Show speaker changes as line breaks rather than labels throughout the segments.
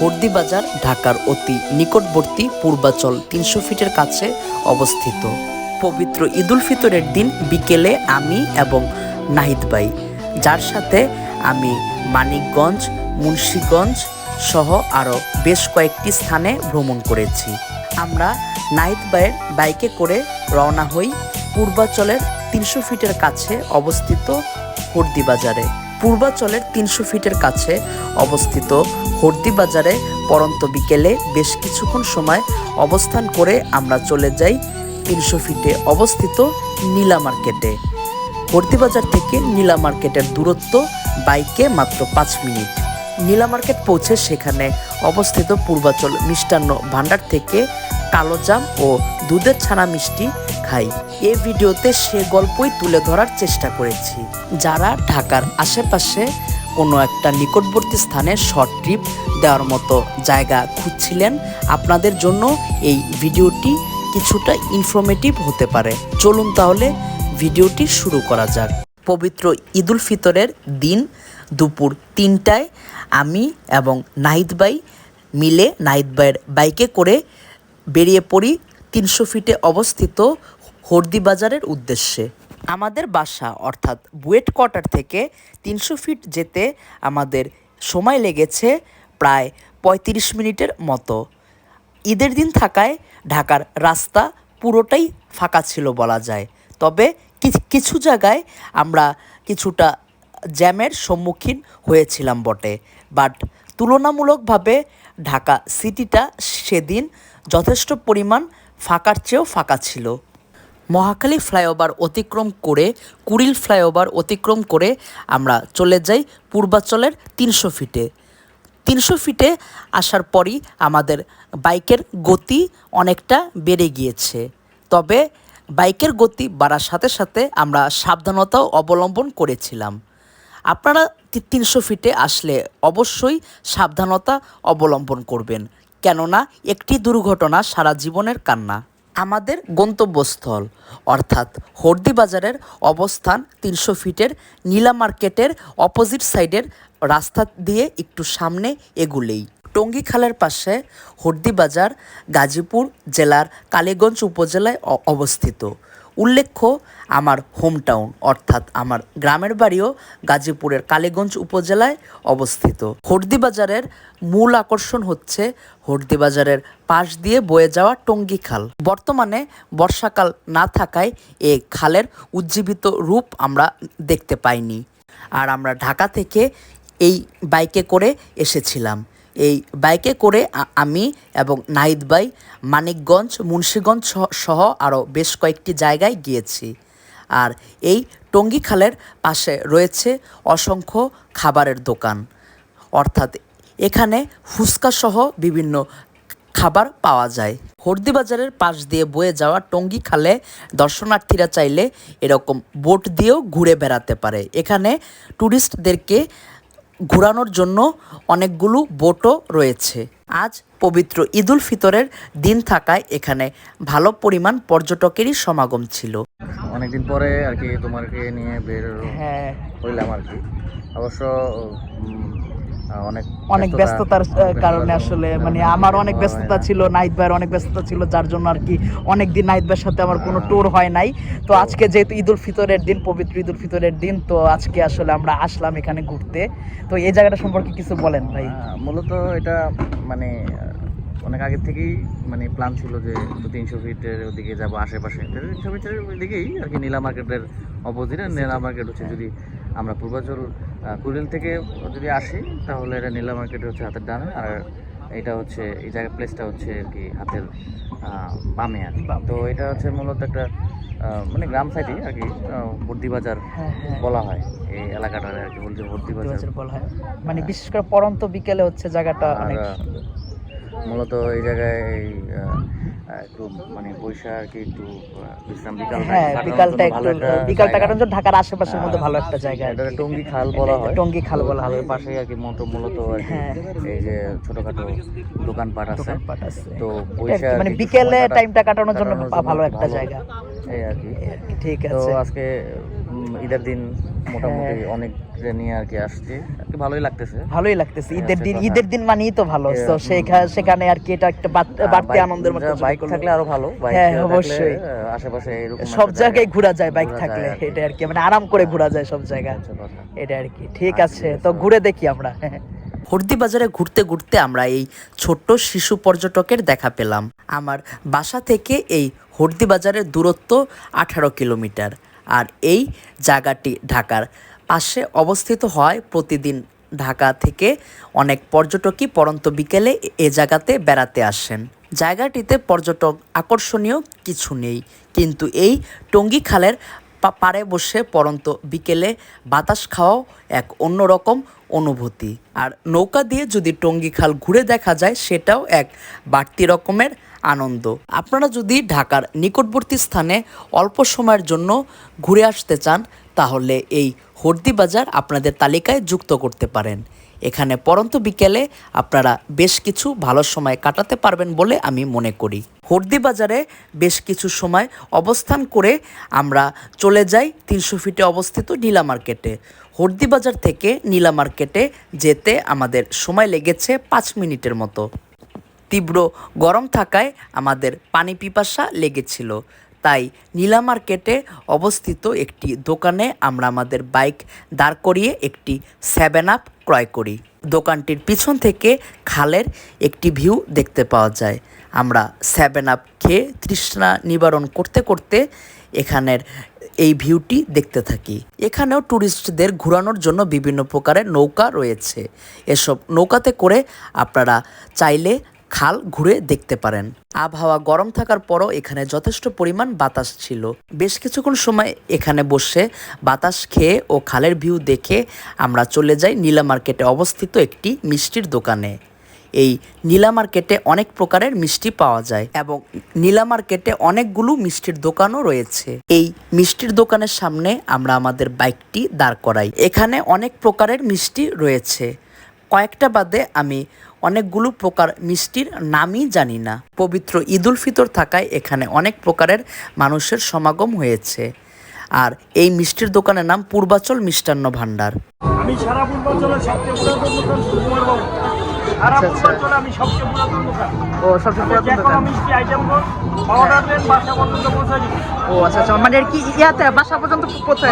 হর্দি বাজার ঢাকার অতি নিকটবর্তী পূর্বাচল তিনশো ফিটের কাছে অবস্থিত। পবিত্র ঈদুল ফিতরের দিন বিকেলে আমি এবং নাহিদ ভাই, যার সাথে আমি মানিকগঞ্জ, মুন্সীগঞ্জ সহ আরও বেশ কয়েকটি স্থানে ভ্রমণ করেছি। আমরা নাহিদ ভাইয়ের বাইকে করে রওনা হই পূর্বাচলের তিনশো ফিটের কাছে অবস্থিত হর্দি বাজারে পূর্বাচলের তিনশো ফিটের কাছে অবস্থিত হর্দি বাজারে পরন্ত বিকেলে বেশ কিছুক্ষণ সময় অবস্থান করে আমরা চলে যাই তিনশো ফিটে অবস্থিত নীলা মার্কেটে। হর্দি বাজার থেকে নীলা মার্কেটের দূরত্ব বাইকে মাত্র পাঁচ মিনিট। নীলা মার্কেট পৌঁছে সেখানে অবস্থিত পূর্বাচল মিষ্টান্ন ভাণ্ডার থেকে কালোজাম ও দুধের ছানা মিষ্টি খাই এই ভিডিওতে সে গল্পই তুলে ধরার চেষ্টা করেছি। যারা ঢাকার আশেপাশে কোনো একটা নিকটবর্তী স্থানে শর্ট ট্রিপ দেওয়ার মতো জায়গা খুঁজছিলেন, আপনাদের জন্য এই ভিডিওটি কিছুটা ইনফরমেটিভ হতে পারে। চলুন তাহলে ভিডিওটি শুরু করা যাক। পবিত্র ঈদুল ফিতরের দিন দুপুর তিনটায় আমি এবং নাহিদ ভাই মিলে, নাহিদ ভাইয়ের বাইকে করে বেরিয়ে পড়ি তিনশো ফিটে অবস্থিত হর্দি বাজারের উদ্দেশ্যে। আমাদের বাসা, অর্থাৎ বুয়েট কোয়ার্টার থেকে তিনশো ফিট যেতে আমাদের সময় লেগেছে প্রায় পঁয়ত্রিশ মিনিটের মতো। ঈদের দিন থাকায় ঢাকার রাস্তা পুরোটাই ফাঁকা ছিল বলা যায়। তবে কিছু জায়গায় আমরা কিছুটা জ্যামের সম্মুখীন হয়েছিলাম বটে। বাট তুলনামূলকভাবে ঢাকা সিটিটা সেদিন যথেষ্ট পরিমাণ ফাঁকার চেয়েও ফাঁকা ছিল। মহাখালী ফ্লাইওভার অতিক্রম করে, কুড়িল ফ্লাইওভার অতিক্রম করে আমরা চলে যাই পূর্বাচলের তিনশো ফিটে। তিনশো ফিটে আসার পরই আমাদের বাইকের গতি অনেকটা বেড়ে গিয়েছে। তবে বাইকের গতি বাড়ার সাথে সাথে আমরা সাবধানতাও অবলম্বন করেছিলাম। আপনারা তিনশো ফিটে আসলে অবশ্যই সাবধানতা অবলম্বন করবেন। কেননা, একটি দুর্ঘটনা সারা জীবনের কান্না। আমাদের গন্তব্যস্থল, অর্থাৎ হর্দি বাজারের অবস্থান তিনশো ফিটের নীলা মার্কেটের অপোজিট সাইডের রাস্তা দিয়ে একটু সামনে এগুলেই। টঙ্গী খালের পাশে হর্দি বাজার গাজীপুর জেলার কালীগঞ্জ উপজেলায় অবস্থিত উল্লেখ্য, আমার হোম টাউন অর্থাৎ আমার গ্রামের বাড়িও গাজীপুরের কালীগঞ্জ উপজেলায় অবস্থিত। হর্দি বাজারের মূল আকর্ষণ হচ্ছে হর্দি বাজারের পাশ দিয়ে বয়ে যাওয়া টঙ্গী খাল। বর্তমানে বর্ষাকাল না থাকায় এই খালের উজ্জীবিত রূপ আমরা দেখতে পাইনি। আর আমরা ঢাকা থেকে এই বাইকে করে এসেছিলাম। এই বাইকে করে আমি এবং নাহিদ ভাই মানিকগঞ্জ, মুন্সীগঞ্জ সহ- আরও বেশ কয়েকটি জায়গায় গিয়েছি। আর এই টঙ্গী খালের পাশে রয়েছে অসংখ্য খাবারের দোকান। অর্থাৎ এখানে ফুচকা সহ বিভিন্ন খাবার পাওয়া যায়। হর্দি বাজারের পাশ দিয়ে বয়ে যাওয়া টঙ্গী খালে দর্শনার্থীরা চাইলে এরকম বোট দিয়েও ঘুরে বেড়াতে পারে। এখানে ট্যুরিস্টদেরকে ঘোরানোর জন্য অনেকগুলো বোটও রয়েছে। আজ পবিত্র ঈদুল ফিতরের দিন থাকায় এখানে ভালো পরিমাণ পর্যটকেরই সমাগম ছিল।
অনেকদিন পরে আর কি তোমাকে নিয়ে বের
হ্যাঁ।
হইলাম আর কি। অবশ্য অনেক
অনেক ব্যস্ততার কারণে আসলে মানে আমার অনেক ব্যস্ততা ছিল নাহিদ ভাইয়ের অনেক ব্যস্ততা ছিল যার জন্য আর কি অনেক দিন নাহিদ ভাইয়ের সাথে আমার কোনো ট্যুর হয় নাই। তো আজকে যেহেতু ঈদুল ফিতরের দিন পবিত্র ঈদুল ফিতরের দিন তো আজকে আসলে আমরা আসলাম এখানে ঘুরতে। তো এই জায়গাটা সম্পর্কে কিছু বলেন ভাই।
মূলত এটা মানে অনেক আগে থেকেই মানে প্ল্যান ছিল যে একটু তিনশো ফিটের ওদিকে যাব আশেপাশে। তিনশো ফিটের ওইদিকেই আর কি নীলা মার্কেটের অপোজিটে নীলা মার্কেট হচ্ছে যদি আমরা পূর্বাচল কুড়িল থেকে যদি আসি তাহলে এটা নীলা মার্কেট হচ্ছে হাতের ডানে আর এটা হচ্ছে এই জায়গার প্লেসটা হচ্ছে আর কি হাতের বামে আর কি। তো এটা হচ্ছে মূলত একটা মানে গ্রাম সাইডে আর কি বর্দি বাজার
হ্যাঁ হ্যাঁ
বলা হয়। এই এলাকাটা আর কি বলছে বর্দি বাজার
বলা হয়। মানে বিশেষ করে পরন্ত বিকেলে হচ্ছে জায়গাটা অনেক।
মূলত এই জায়গায় একটু মানে বৈশা আর কি একটু বিশ্রাম বিকাল
হ্যাঁ। বিকালটা একটু বিকালটা কাটানোর জন্য ঢাকার আশেপাশের মধ্যে ভালো একটা জায়গা
এটা টঙ্গি খাল বলা হয়।
টঙ্গী খাল বলা হয়।
পাশেই আর কি মূলত মূলত আর কি
হ্যাঁ।
এই যে ছোটখাটো দোকানপাট আছে।
দোকানপাট আছে।
তো বৈশা
মানে বিকেলে টাইমটা কাটানোর জন্য ভালো একটা জায়গা।
এই আর কি।
ঠিক
তো
আছে।
আজকে ঈদের দিন মোটামুটি
হ্যাঁ।
অনেক যে নিয়ে আর কি আসছি। ভালোই লাগতেছে।
ভালোই লাগতেছে। ঈদের দিন ঈদের দিন মানেই তো ভালো। তো সেখানে সেখানে আর কি এটা একটা
হ্যাঁ,
বাড়তি আনন্দের মতো
বাইক থাকলে আরও ভালো।
হ্যাঁ, অবশ্যই।
আশেপাশে এরকম
সব জায়গায় ঘোরা যায় বাইক থাকলে।
যায় আর কি।
এটা আর কি মানে আরাম করে ঘোরা যায় সব জায়গায় এটা আর কি। ঠিক
আচ্ছা,
আছে তো ঘুরে দেখি আমরা।
হর্দি বাজারে ঘুরতে ঘুরতে আমরা এই ছোট্ট শিশু পর্যটকের দেখা পেলাম। আমার বাসা থেকে এই হর্দি বাজারের দূরত্ব আঠারো কিলোমিটার। আর এই জায়গাটি ঢাকার পাশে অবস্থিত হয় প্রতিদিন ঢাকা থেকে অনেক পর্যটকই পরন্ত বিকেলে এ জায়গাতে বেড়াতে আসেন। জায়গাটিতে পর্যটক আকর্ষণীয় কিছু নেই, কিন্তু এই টঙ্গী খালের পাড়ে বসে পরন্ত বিকেলে বাতাস খাওয়াও এক অন্যরকম অনুভূতি। আর নৌকা দিয়ে যদি টঙ্গী খাল ঘুরে দেখা যায়, সেটাও এক বাড়তি রকমের আনন্দ। আপনারা যদি ঢাকার নিকটবর্তী স্থানে অল্প সময়ের জন্য ঘুরে আসতে চান, তাহলে এই হর্দি বাজার আপনাদের তালিকায় যুক্ত করতে পারেন। এখানে পরন্ত বিকেলে আপনারা বেশ কিছু ভালো সময় কাটাতে পারবেন বলে আমি মনে করি। হর্দি বাজারে বেশ কিছু সময় অবস্থান করে আমরা চলে যাই তিনশো ফিটে অবস্থিত নীলা মার্কেটে। হর্দি বাজার থেকে নীলা মার্কেটে যেতে আমাদের সময় লেগেছে পাঁচ মিনিটের মতো। তীব্র গরম থাকায় আমাদের পানি পিপাসা লেগেছিল। তাই নীলা মার্কেটে অবস্থিত একটি দোকানে আমরা আমাদের বাইক দাঁড় করিয়ে একটি সেভেন আপ ক্রয় করি। দোকানটির পিছন থেকে খালের একটি ভিউ দেখতে পাওয়া যায়। আমরা সেভেন আপ খেয়ে তৃষ্ণা নিবারণ করতে করতে এখানের এই ভিউটি দেখতে থাকি। এখানেও ট্যুরিস্টদের ঘোরানোর জন্য বিভিন্ন প্রকারের নৌকা রয়েছে। এসব নৌকাতে করে আপনারা চাইলে খাল ঘুরে দেখতে পারেন। আবহাওয়া গরম থাকার পরও এখানে যথেষ্ট পরিমাণ বাতাস ছিল। বেশ কিছুক্ষণ সময় এখানে বসে বাতাস খেয়ে ও খালের ভিউ দেখে আমরা চলে যাই নীলা মার্কেটে অবস্থিত একটি মিষ্টির দোকানে। এই নীলা মার্কেটে অনেক প্রকারের মিষ্টি পাওয়া যায় এবং নীলা মার্কেটে অনেকগুলো মিষ্টির দোকানও রয়েছে। এই মিষ্টির দোকানের সামনে আমরা আমাদের বাইকটি দাঁড় করাই। এখানে অনেক প্রকারের মিষ্টি রয়েছে। কয়েকটা বাদে আমি অনেকগুলো প্রকার মিষ্টির নামই জানি না। পবিত্র ঈদুল ফিতর থাকায় এখানে অনেক প্রকারের মানুষের সমাগম হয়েছে। আর এই মিষ্টির দোকানের নাম পূর্বাচল মিষ্টান্ন ভাণ্ডার।
আমি সারা পূর্বাঞ্চলের সবচেয়ে পুরাতন দোকান সুকুমার বাবু সারা
আচ্ছা, আচ্ছা।
আমি সবচেয়ে পুরাতন দোকান।
ও সবচেয়ে
আপনি যে কোনো মিষ্টি আইটেম অর্ডার দেন বাসা পর্যন্ত পৌঁছে
ও আচ্ছা আচ্ছা। মানে কি ইয়াতে বাসা পর্যন্ত
পৌঁছে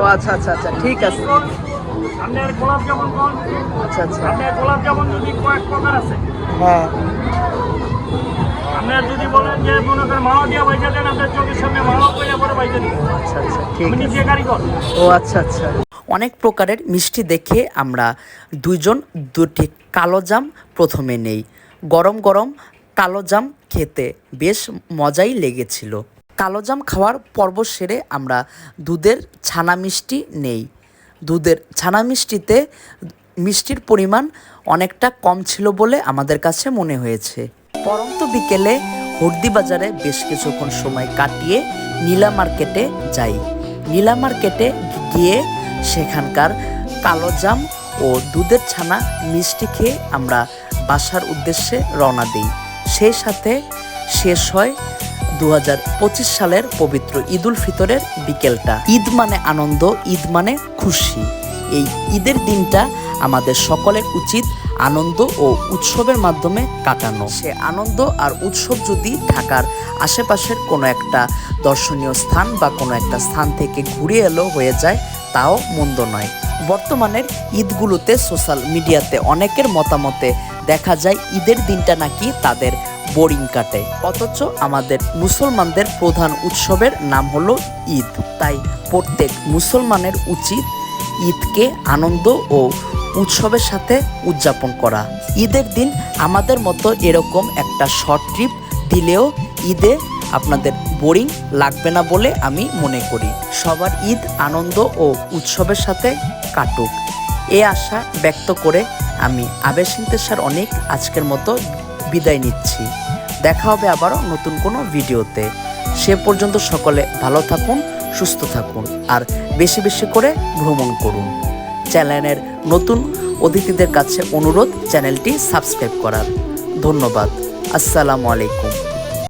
ও আচ্ছা আচ্ছা আচ্ছা। ঠিক আছে।
আপনার গোলাপ জামুন কোন
আচ্ছা আচ্ছা।
আপনার গোলাপ জামুন যদি কয়েক প্রকার আছে?
হ্যাঁ।
আপনার যদি বলেন যে মনে করেন মালা দিয়া বাইজা দেন আপনার চোখের সামনে মালা কইরা পরে বাইজা দিন
আচ্ছা আচ্ছা ঠিক আছে।
নিজে কারিগর
ও আচ্ছা আচ্ছা।
অনেক প্রকারের মিষ্টি দেখে আমরা দুইজন দুটি কালো জাম প্রথমে নেই। গরম গরম কালো জাম খেতে বেশ মজাই লেগেছিল। কালো জাম খাওয়ার পর্ব সেরে আমরা দুধের ছানা মিষ্টি নেই। দুধের ছানা মিষ্টিতে মিষ্টির পরিমাণ অনেকটা কম ছিল বলে আমাদের কাছে মনে হয়েছে। পরন্ত বিকেলে হর্দি বাজারে বেশ কিছুক্ষণ সময় কাটিয়ে নীলা মার্কেটে যাই। নীলা মার্কেটে গিয়ে সেখানকার কালো জাম ও দুধের ছানা মিষ্টি খেয়ে আমরা বাসার উদ্দেশ্যে রওনা দিই। সেই সাথে শেষ হয় দু হাজার পঁচিশ সালের পবিত্র ঈদুল ফিতরের বিকেলটা। ঈদ মানে আনন্দ, ঈদ মানে খুশি। এই ঈদের দিনটা আমাদের সকলের উচিত আনন্দ ও উৎসবের মাধ্যমে কাটানো। সে আনন্দ আর উৎসব যদি ঢাকার আশেপাশের কোনো একটা দর্শনীয় স্থান বা কোনো একটা স্থান থেকে ঘুরে এলো হয়ে যায়, তাও মন্দ নয়। বর্তমানের ঈদগুলোতে সোশ্যাল মিডিয়াতে অনেকের মতামতে দেখা যায়, ঈদের দিনটা নাকি তাদের বোরিং কাটে। অথচ আমাদের মুসলমানদের প্রধান উৎসবের নাম হলো ঈদ। তাই প্রত্যেক মুসলমানের উচিত ঈদকে আনন্দ ও উৎসবের সাথে উদযাপন করা। ঈদের দিন আমাদের মতো এরকম একটা শর্ট ট্রিপ দিলেও ঈদে আপনাদের বোরিং লাগবে না বলে আমি মনে করি। সবার ঈদ আনন্দ ও উৎসবের সাথে কাটুক। এ আশা ব্যক্ত করে আমি আবেশ অনেক আজকের মতো বিদায় নিচ্ছি। দেখা হবে আবারও নতুন কোনো ভিডিওতে। সে পর্যন্ত সকলে ভালো থাকুন, সুস্থ থাকুন, আর বেশি বেশি করে ভ্রমণ করুন। চ্যানেলের নতুন অতিথিদের কাছে অনুরোধ, চ্যানেলটি সাবস্ক্রাইব করার। ধন্যবাদ। আসসালামু আলাইকুম।